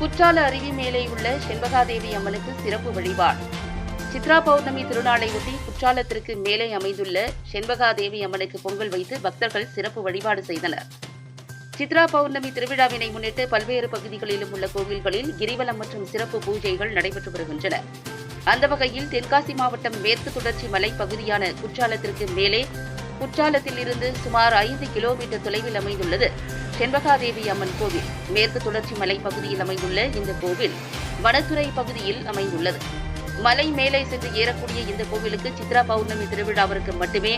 குற்றால அருவி மேலே உள்ள செண்பகாதேவி அம்மனுக்கு சிறப்பு வழிபாடு. சித்ரா பௌர்ணமி திருநாளையொட்டி குற்றாலத்திற்கு மேலே அமைந்துள்ள செண்பகாதேவி அம்மனுக்கு பொங்கல் வைத்து பக்தர்கள் சிறப்பு வழிபாடு செய்தனர். சித்ரா பௌர்ணமி திருவிழாவினை முன்னிட்டு பல்வேறு பகுதிகளிலும் உள்ள கோவில்களில் கிரிவலம் மற்றும் சிறப்பு பூஜைகள் நடைபெற்று வருகின்றன. அந்த வகையில் தென்காசி மாவட்டம் மேற்கு தொடர்ச்சி மலை பகுதியான குற்றாலத்திற்கு மேலே குற்றாலத்தில் இருந்து சுமார் ஐந்து கிலோமீட்டர் தொலைவில் அமைந்துள்ளது. செண்பகாதேவி அம்மன் கோவில் மேற்கு தொடர்ச்சி மலை பகுதியில் அமைந்துள்ள இந்த கோவில் வனத்துறை பகுதியில் அமைந்துள்ளது. மலை மேலே சென்று ஏறக்கூடிய இந்த கோவிலுக்கு சித்ரா பௌர்ணமி திருவிழாவிற்கு மட்டுமே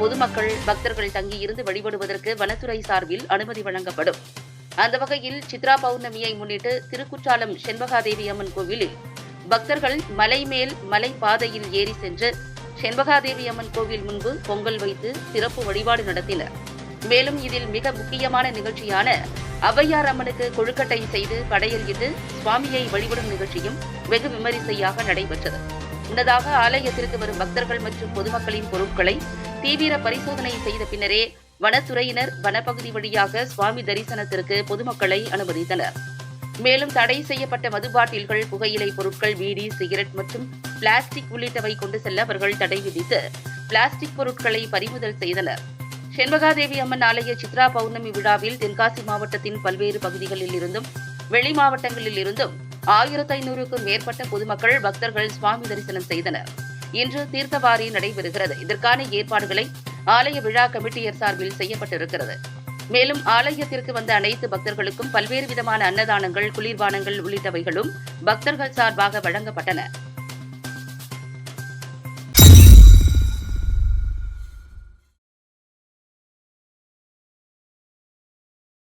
பொதுமக்கள் பக்தர்கள் தங்கியிருந்து வழிபடுவதற்கு வனத்துறை சார்பில் அனுமதி வழங்கப்படும். அந்த வகையில் சித்ரா பௌர்ணமியை முன்னிட்டு திருக்குற்றாலம் செண்பகாதேவி அம்மன் கோவிலில் பக்தர்கள் மலை மேல் மலை பாதையில் ஏறி சென்று செண்பகாதேவி அம்மன் கோவில் முன்பு பொங்கல் வைத்து சிறப்பு வழிபாடு நடத்தினர். மேலும் இதில் மிக முக்கியமான நிகழ்ச்சியான ஔவையார் அம்மனுக்கு கொழுக்கட்டை செய்து படையல் சுவாமியை வழிபடும் நிகழ்ச்சியும் வெகு விமரிசையாக நடைபெற்றது. முன்னதாக ஆலயத்திற்கு வரும் பக்தர்கள் மற்றும் பொதுமக்களின் பொருட்களை தீவிர பரிசோதனை செய்த பின்னரே வனத்துறையினர் வனப்பகுதி வழியாக சுவாமி தரிசனத்திற்கு பொதுமக்களை அனுமதித்தனர். மேலும் தடை செய்யப்பட்ட மது பாட்டில்கள் புகையிலை பொருட்கள் வீடி சிகரெட் மற்றும் பிளாஸ்டிக் உள்ளிட்டவை கொண்டு செல்ல அவர்கள் தடை விதித்து பிளாஸ்டிக் பொருட்களை பறிமுதல் செய்தனர். செண்பகாதேவி அம்மன் ஆலய சித்ரா பௌர்ணமி விழாவில் தென்காசி மாவட்டத்தின் பல்வேறு பகுதிகளில் இருந்தும் வெளி மாவட்டங்களில் இருந்தும் ஆயிரத்து ஐநூறுக்கும் மேற்பட்ட பொதுமக்கள் பக்தர்கள் சுவாமி தரிசனம் செய்தனர். இன்று தீர்த்தவாரி நடைபெறுகிறது. இதற்கான ஏற்பாடுகளை ஆலய விழா கமிட்டியர் சார்பில் செய்யப்பட்டிருக்கிறது. மேலும் ஆலயத்திற்கு வந்த அனைத்து பக்தர்களுக்கும் பல்வேறு விதமான அன்னதானங்கள் குளிர்பானங்கள் உள்ளிட்டவைகளும் பக்தர்கள் சார்பாக வழங்கப்பட்டன.